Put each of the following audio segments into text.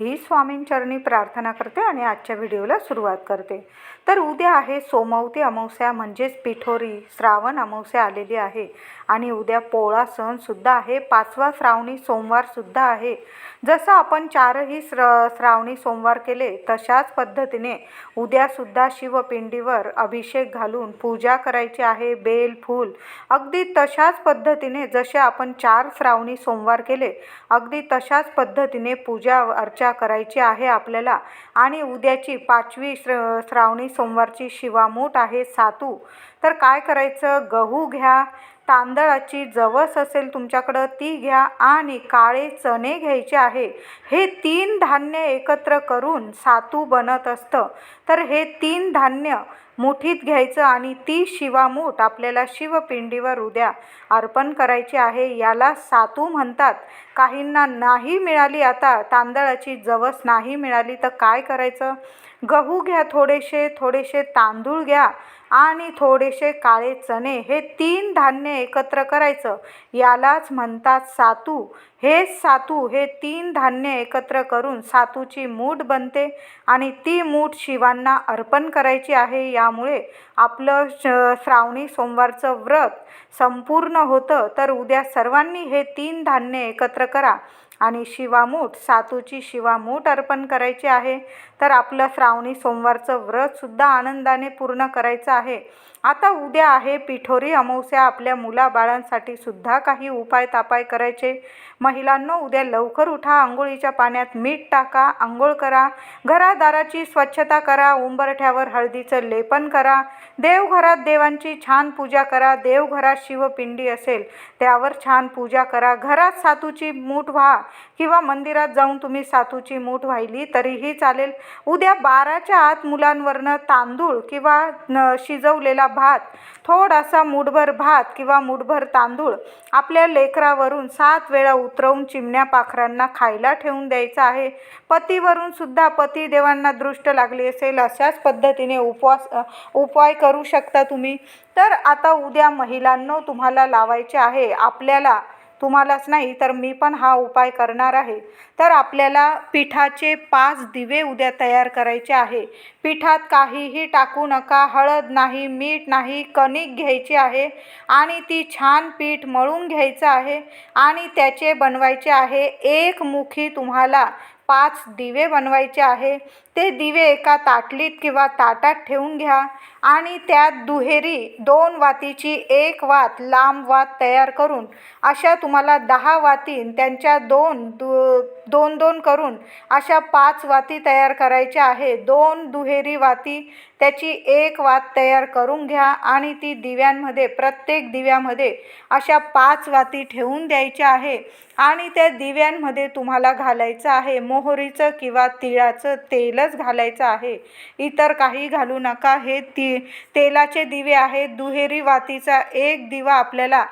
ही स्वामींचरणी प्रार्थना करते आणि आजच्या व्हिडिओला सुरुवात करते. तर उद्या आहे सोमवती अमावस्या म्हणजेच पिठोरी श्रावण अमावस्या आलेली आहे. आणि उद्या पोळा सणसुद्धा आहे. पाचवा श्रावणी सोमवारसुद्धा आहे. जसं आपण चारही श्र श्रावणी सोमवार केले तशाच पद्धतीने उद्यासुद्धा शिवपिंडीवर अभिषेक घालून पूजा करायची आहे. बेल फूल अगदी तशाच पद्धतीने जसे आपण चार श्रावणी सोमवार केले अगदी तशाच पद्धतीने पूजा अर्चा करायची आहे आपल्याला. आणि उद्याची पाचवी श्र श्रावणी सोमवारची शिवामूठ आहे सातू. तर काय करायचं? गहू घ्या. तांदळाची जवस असेल तुमच्याकडं ती घ्या आणि काळे चणे घ्यायचे आहे. हे तीन धान्य एकत्र करून सातू बनत असतं. तर हे तीन धान्य मुठीत घ्यायचं आणि ती शिवामूठ आपल्याला शिवपिंडीवर उद्या अर्पण करायची आहे. याला सातू म्हणतात. काहींना नाही मिळाली आता तांदळाची जवस नाही मिळाली तर काय करायचं? गहू घ्या थोडेसे थोडेसे तांदूळ घ्या. आणि थोडेसे काळे चणे हे तीन धान्य एकत्र करायचं. यालाच म्हणतात सातू. हे सातू हे तीन धान्य एकत्र करून सातूची मूठ बनते आणि ती मूठ शिवांना अर्पण करायची आहे. यामुळे आपलं श श्रावणी सोमवारचं व्रत संपूर्ण होतं. तर उद्या सर्वांनी हे तीन धान्य एकत्र करा. आणि शिवामूठ सातूची शिवामूठ अर्पण करायची आहे. तर आपलं श्रावणी सोमवारचं व्रतसुद्धा आनंदाने पूर्ण करायचं आहे. आता उद्या आहे पिठोरी अमावस्या. आपल्या मुलाबाळांसाठी सुद्धा काही उपाय तापाय करायचे. महिलांनो उद्या लवकर उठा आंघोळीच्या पाण्यात मीठ टाका आंघोळ करा. घरादाराची स्वच्छता करा उंबरठ्यावर हळदीचं लेपन करा. देवघरात देवांची छान पूजा करा. देवघरात शिवपिंडी असेल त्यावर छान पूजा करा. घरात सातूची मूठ व्हा किंवा मंदिरात जाऊन तुम्ही सातूची मूठ वाहिली तरीही चालेल. उद्या बाराच्या आत मुलांवरनं तांदूळ किंवा न शिजवलेला भात थोडासा मुठभर भात किंवा मुठभर तांदूळ आपल्या लेकरावरून सात वेळा उतरवून चिमण्या पाखरांना खायला ठेवून द्यायचा आहे. पतीवरून सुद्धा पतिदेवांना दृष्ट लागली असेल अशाच पद्धतीने उपवास उपाय करू शकता तुम्ही. तर आता उद्या महिलांनो तुम्हाला लावायचे आहे आपल्याला तुम्हालाच नाही तर मी पण हा उपाय करणार आहे. तर आपल्याला पिठाचे पाच दिवे उद्या तयार करायचे आहे. पिठात काहीही टाकू नका हळद नाही मीठ नाही कणिक घ्यायची आहे आणि ती छान पीठ मळून घ्यायचं आहे आणि त्याचे बनवायचे आहे. एक मुखी तुम्हाला पाच दिवे बनवायचे आहे. ते दिवे एका ताटलीत किंवा ताटात ठेवून घ्या आणि त्यात दुहेरी दोन वातीची एक वात लांब वात तयार करून अशा तुम्हाला दहा वाती त्यांच्या दोन दु दोन दोन करून अशा पाच वाती तयार करायच्या आहे. दोन दुहेरी वाती त्याची एक वात तयार करून घ्या आणि ती दिव्यांमध्ये प्रत्येक दिव्यामध्ये अशा पाच वाती ठेवून द्यायच्या आहे आणि त्या दिव्यांमध्ये तुम्हाला घालायचं आहे मोहरीचं किंवा तिळाचं तेल तेलच घालायचं आहे. इतर काही घालू नका. हे ती तेलाचे दिवे आहेत. दुहेरी वातीचा एक दिवा आपल्याला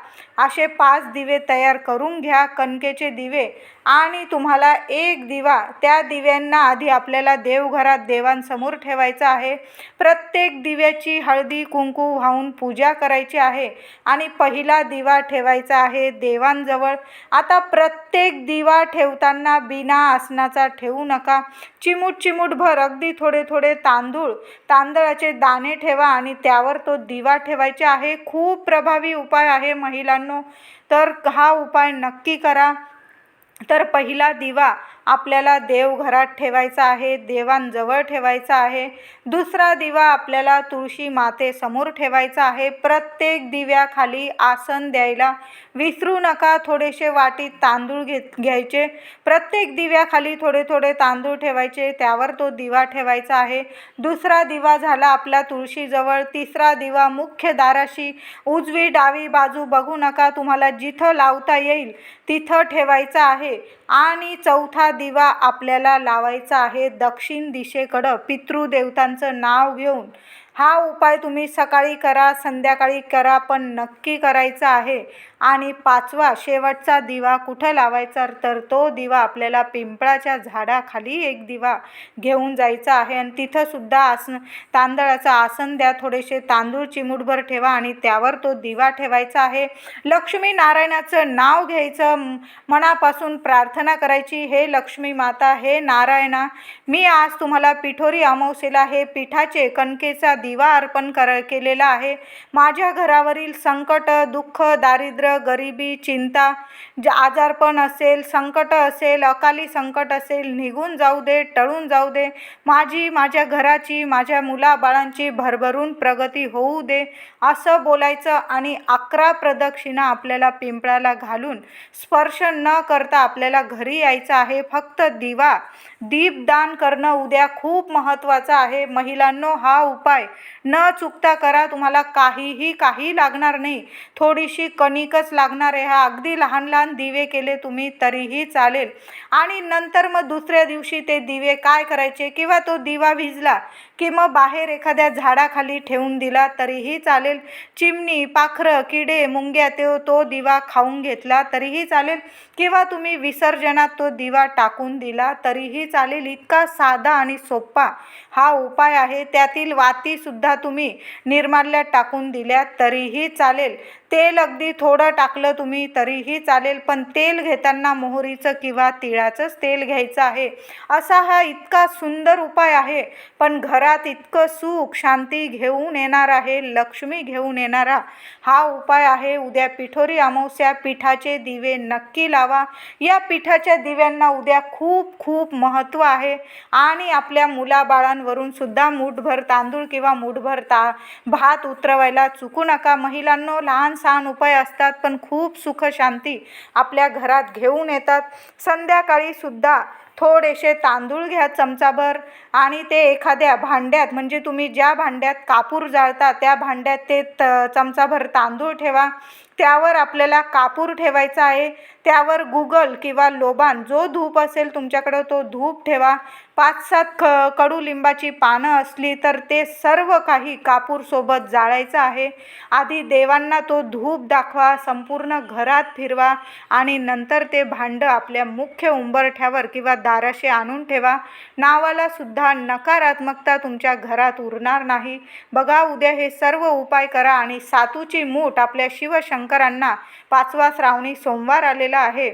असे पाच दिवे तयार करून घ्या कणकेचे दिवे. आणि तुम्हाला एक दिवा त्या दिव्यांना आधी आपल्याला देवघरात देवांसमोर ठेवायचा आहे. प्रत्येक दिव्याची हळदी कुंकू वाहून पूजा करायची आहे. आणि पहिला दिवा ठेवायचा आहे देवांजवळ. आता प्रत्येक दिवा ठेवताना बिना आसनाचा ठेवू नका. चिमूट चिमूटभर अगदी थोडे थोडे तांदूळ. तांदळाचे दाणे ठेवा आणि त्यावर तो दिवा ठेवायचे आहे. खूप प्रभावी उपाय आहे महिलांना. तर हा उपाय नक्की करा. तर पहिला दिवा आपल्याला देवघरात ठेवायचा आहे देवांजवळ ठेवायचा आहे. दुसरा दिवा आपल्याला तुळशी मातेसमोर ठेवायचा आहे. प्रत्येक दिव्याखाली आसन द्यायला विसरू नका. थोडेसे वाटीत तांदूळ घेत घ्यायचे. प्रत्येक दिव्याखाली थोडे थोडे तांदूळ ठेवायचे. त्यावर तो दिवा ठेवायचा आहे. दुसरा दिवा झाला आपला तुळशीजवळ. तिसरा दिवा मुख्य दाराशी उजवी डावी बाजू बघू नका. तुम्हाला जिथं लावता येईल तिथं ठेवायचं आहे. आणि चौथा दिवा आपल्याला लावायचा आहे दक्षिण दिशेकडं पितृदेवतांचं नाव घेऊन. हा उपाय तुम्ही सकाळी करा संध्याकाळी करा पण नक्की करायचा आहे. आणि पाचवा शेवटचा दिवा कुठं लावायचा? तर तो दिवा आपल्याला पिंपळाच्या झाडाखाली एक दिवा घेऊन जायचा आहे. आणि तिथंसुद्धा आसन तांदळाचं आसन द्या. थोडेसे तांदूळ चिमूटभर ठेवा आणि त्यावर तो दिवा ठेवायचा आहे. लक्ष्मी नारायणाचं नाव घ्यायचं. मनापासून प्रार्थना करायची. हे लक्ष्मी माता हे नारायणा मी आज तुम्हाला पिठोरी अमावस्येला हे पिठाचे कणकेचा दिवा अर्पण कर केलेला आहे. माझ्या घरावरील संकट दुःख दारिद्र्य गरिबी चिंता आजारपण असेल संकट असेल अकाली संकट असेल निघून जाऊ दे टळून जाऊ दे. माझी माझ्या घराची माझ्या मुलाबाळांची भरभरून प्रगती होऊ दे. असं बोलायचं आणि अकरा प्रदक्षिणा आपल्याला पिंपळाला घालून स्पर्श न करता आपल्याला घरी यायचं आहे. फक्त दिवा दीपदान करणं उद्या खूप महत्त्वाचं आहे. महिलांनो हा उपाय न चुकता करा. तुम्हाला काहीही काही लागणार नाही. थोडीशी कणिक दिवस लागणार आहे. हा अगदी लहान लहान दिवे केले तुम्ही तरीही चालेल. आणि नंतर मग दुसऱ्या दिवशी ते दिवे काय करायचे? किंवा तो दिवा भिजला की मग बाहेर एखाद्या झाडाखाली ठेवून दिला तरीही चालेल. चिमणी पाखरं किडे मुंग्या ते तो दिवा खाऊन घेतला तरीही चालेल. किंवा तुम्ही विसर्जनात तो दिवा टाकून दिला तरीही चालेल. इतका साधा आणि सोपा हा उपाय आहे. त्यातील वातीसुद्धा तुम्ही निर्माल्यात टाकून दिल्या तरीही चालेल. तेल अगदी थोडं टाकलं तुम्ही तरीही चालेल. पण तेल घेताना मोहरीचं किंवा तिळाचंच तेल घ्यायचं आहे. असा हा इतका सुंदर उपाय आहे. पण घरात इतकं सुख शांती घेऊन येणार आहे लक्ष्मी घेऊन येणारा हा उपाय आहे. उद्या पिठोरी अमावस्या पिठाचे दिवे नक्की लावा. या पिठाच्या दिव्यांना उद्या खूप खूप महत्त्व आहे. आणि आपल्या मुलाबाळांवरून सुद्धा मूठभर तांदूळ किंवा मूठभर ता भात उतरवायला चुकू नका. महिलांनो लहान सहान उपाय असतात पण खूप सुख शांती आपल्या घरात घेऊन येतात. संध्याकाळी सुद्धा थोडेसे तांदूळ घ्या चमचाभर आणि ते एखाद्या भांड्यात म्हणजे तुम्ही ज्या भांड्यात कापूर जाळता त्या भांड्यात ते त चमचाभर तांदूळ ठेवा. त्यावर आपल्याला कापूर ठेवायचा आहे. त्यावर गुगल किंवा लोबान जो धूप असेल तुमच्याकडं तो धूप ठेवा. पाच सात ख कडुलिंबाची पानं असली तर ते सर्व काही कापूरसोबत जाळायचं आहे. आधी देवांना तो धूप दाखवा संपूर्ण घरात फिरवा आणि नंतर ते भांडं आपल्या मुख्य उंबरठ्यावर किंवा दाराशी आणून ठेवा. नावाला सुद्धा नकारात्मकता तुमच्या घरात उरणार नाही. बघा उद्या हे सर्व उपाय करा आणि सातूची मूठ आपल्या शिवशंकर शंकरांना पाचवा श्रावणी सोमवार आलेला आहे.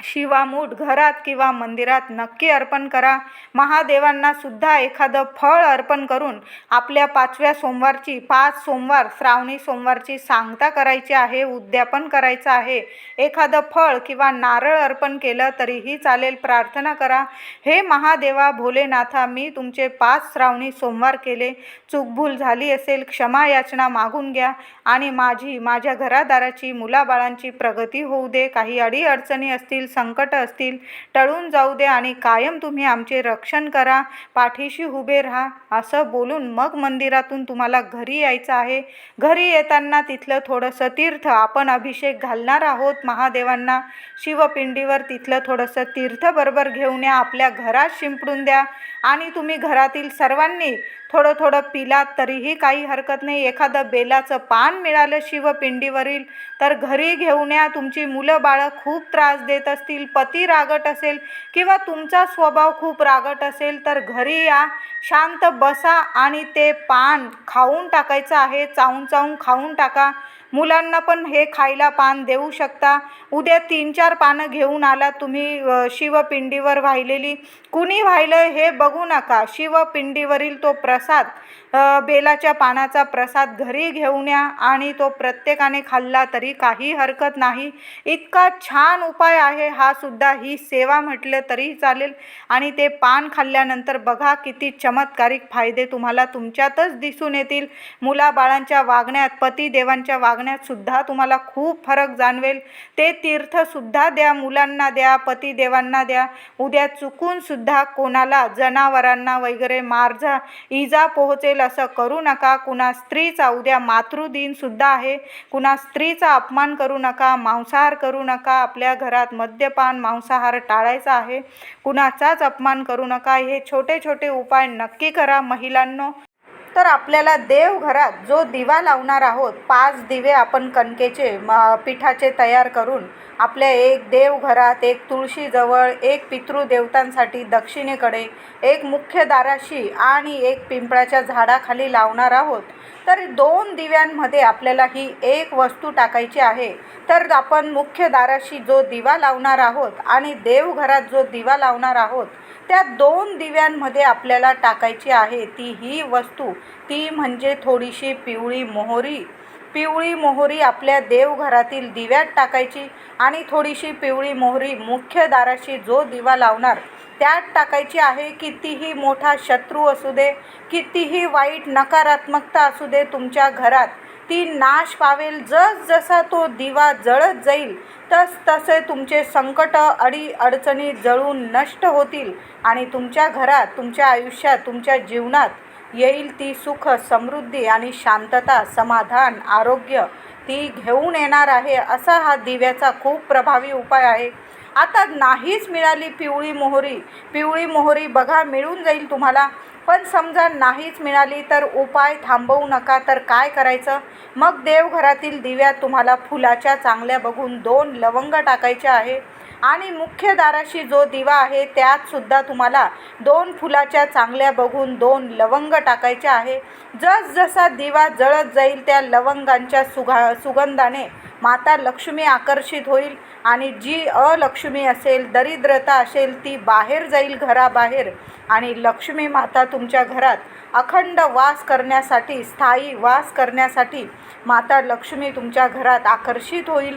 शिवामूठ घरात किंवा मंदिरात नक्की अर्पण करा. महादेवांना सुद्धा एखादं फळ अर्पण करून आपल्या पाचव्या सोमवारची पाच सोमवार श्रावणी सोमवारची सांगता करायची आहे उद्यापन करायचं आहे. एखादं फळ किंवा नारळ अर्पण केलं तरीही चालेल प्रार्थना करा. हे महादेवा भोलेनाथा मी तुमचे पाच श्रावणी सोमवार केले. चूकभूल झाली असेल क्षमा याचना मागून घ्या आणि माझी माझ्या घरादाराची मुलाबाळांची प्रगती होऊ दे. काही अडीअडचणी असतील संकट असतील टळून जाऊ दे आणि कायम तुम्ही आमचे रक्षण करा पाठीशी उभे राहा. असं बोलून मग मंदिरातून तुम्हाला घरी यायचं आहे. घरी येताना तिथलं थोडंसं तीर्थ आपण अभिषेक घालणार आहोत महादेवांना. शिवपिंडीवर तिथलं थोडंसं तीर्थ बरोबर घेऊन या आपल्या घरात शिंपडून द्या. आणि तुम्ही घरातील सर्वांनी थोडं थोडं पिलात तरीही काही हरकत नाही. एखादं बेलाचं पान मिळालं शिवपिंडीवरील तर घरी घेऊन या. तुमची मुलं बाळं खूप त्रास देत असतील पती रागट असेल किंवा तुमचा स्वभाव खूप रागट असेल तर घरी या. शांत बसा आणि ते पान खाऊन टाकायचं आहे. चावून चावून खाऊन टाका. मुलांना पण हे खायला पान देऊ शकता. उद्या तीन चार पानं घेऊन आला तुम्ही शिवपिंडीवर वाहिलेली. कुणी वाहिलं हे बघू नका. शिवपिंडीवरील तो प्रसाद बेलाच्या पानाचा प्रसाद घरी घेऊन या आणि तो प्रत्येकाने खाल्ला तरी काही हरकत नाही. इतका छान उपाय आहे हा सुद्धा. ही सेवा म्हटलं तरी चालेल. आणि ते पान खाल्ल्यानंतर बघा किती चमत्कारिक फायदे तुम्हाला तुमच्यातच दिसून येतील. मुलाबाळांच्या वागण्यात पतिदेवांच्या वागण्यात सुद्धा तुम्हाला खूप फरक जाणवेल. ते तीर्थसुद्धा द्या मुलांना द्या पतिदेवांना द्या. उद्या चुकूनसुद्धा कोणाला जनावरांना वगैरे मारझा इजा पोहोचेल असं करू नका. कुणा स्त्रीचा उद्या मातृदिनसुद्धा आहे. कुणा स्त्रीचा अपमान करू नका मांसाहार करू नका. आपल्या घरात मद्यपान मांसाहार टाळायचा आहे. कुणाचाच अपमान करू नका. हे छोटे छोटे उपाय नक्की करा महिलांनो. तर आपल्याला देवघरात जो दिवा लावणार आहोत पाच दिवे आपण कणकेचे म पिठाचे तयार करून आपल्या एक देवघरात एक तुळशीजवळ एक पितृदेवतांसाठी दक्षिणेकडे एक मुख्य दाराशी आणि एक पिंपळाच्या झाडाखाली लावणार आहोत. तर दोन दिव्यांमध्ये आपल्याला ही एक वस्तू टाकायची आहे. तर आपण मुख्य दाराशी जो दिवा लावणार आहोत आणि देवघरात जो दिवा लावणार आहोत त्या दोन दिव्यांमध्ये आपल्याला टाकायची आहे ती ही वस्तू. ती म्हणजे थोडीशी पिवळी मोहरी. पिवळी मोहरी आपल्या देवघरातील दिव्यात टाकायची आणि थोडीशी पिवळी मोहरी मुख्य दाराशी जो दिवा लावणार त्यात टाकायची आहे कितीही मोठा शत्रू असू दे कितीही वाईट नकारात्मकता असू दे तुमच्या घरात ती नाश पावेल जस जसा तो दिवा जळत जाईल तस तसे तुमचे संकट अडी अडचणी जळून नष्ट होतील आणि तुमच्या घरात तुमच्या आयुष्यात तुमच्या जीवनात येईल ती सुख समृद्धी आणि शांतता समाधान आरोग्य ती घेऊन येणार आहे असा हा दिव्याचा खूप प्रभावी उपाय आहे. आता नाहीच मिळाली पिवळी मोहरी. पिवळी मोहरी बघा मिळून जाईल तुम्हाला. पण समजा नाहीच मिळाली तर उपाय थांबवू नका. तर काय करायचं? मग देवघरातील दिव्या तुम्हाला फुलाच्या चांगल्या बघून दोन लवंग टाकायचे आहे. आणि मुख्य दाराशी जो दिवा आहे त्यात सुद्धा तुम्हाला दोन फुलाच्या चांगल्या बघून दोन लवंग टाकायचे आहे. जस जसा दिवा जळत जाईल त्या लवंगांच्या सुगा सुगंधाने माता लक्ष्मी आकर्षित होईल आणि जी अलक्ष्मी असेल दरिद्रता असेल ती बाहेर जाईल घराबाहेर आणि लक्ष्मी माता तुमच्या घरात अखंड वास करण्यासाठी स्थायी वास करण्यासाठी माता लक्ष्मी तुमच्या घरात आकर्षित होईल.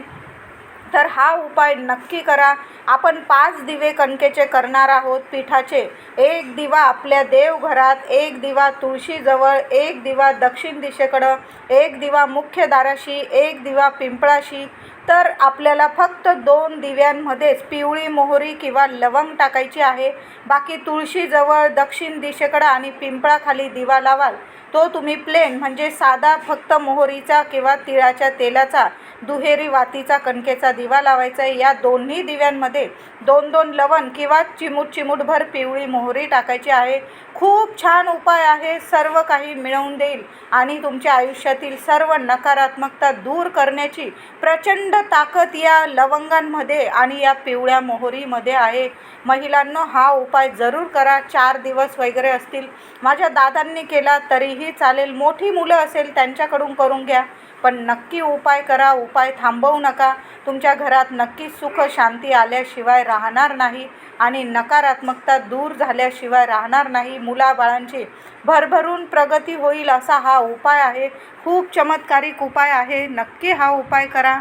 तर हा उपाय नक्की करा. आपण पाच दिवे कणकेचे करणार आहोत. पिठाचे एक दिवा आपल्या देवघरात एक दिवा तुळशीजवळ एक दिवा दक्षिण दिशेकडं एक दिवा मुख्य दाराशी एक दिवा पिंपळाशी. तर आपल्याला फक्त दोन दिव्यांमध्येच पिवळी मोहरी किंवा लवंग टाकायची आहे. बाकी तुळशीजवळ दक्षिण दिशेकडं आणि पिंपळाखाली दिवा लावाल. तो तुम्ही प्लेन म्हणजे साधा फक्त मोहरीचा किंवा तिळाच्या तेलाचा दुहेरी वातीचा कणकेचा दिवा लावायचा आहे. या दोन्ही दिव्यांमध्ये दोन दोन लवण किंवा चिमूट चिमूटभर पिवळी मोहरी टाकायची आहे. खूप छान उपाय आहे. सर्व काही मिळवून देईल आणि तुमच्या आयुष्यातील सर्व नकारात्मकता दूर करण्याची प्रचंड ताकद या लवंगांमध्ये आणि या पिवळ्या मोहरीमध्ये आहे. महिलांनो हा उपाय जरूर करा. चार दिवस वगैरे असतील. माझ्या दादांनी केला तरी काहीही चालेल. मोठी मुलं असेल त्यांच्याकडून करून घ्या. पण नक्की उपाय करा उपाय थांबवू नका. तुमच्या घरात नक्की सुख शांती आल्याशिवाय राहणार नाही आणि नकारात्मकता दूर झाल्याशिवाय राहणार नाही. मुलाबाळांची भरभरून प्रगती होईल असा हा उपाय आहे. खूप चमत्कारिक उपाय आहे. नक्की हा उपाय करा.